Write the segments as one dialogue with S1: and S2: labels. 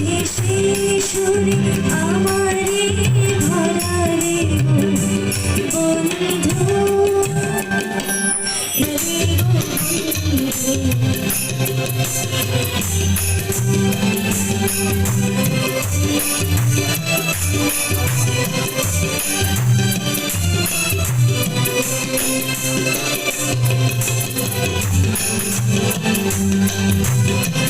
S1: যে শিশুরে আমার রে ভরা রে বন্ধু Thank you.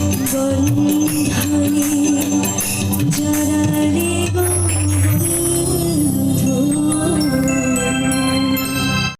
S1: Honey, honey.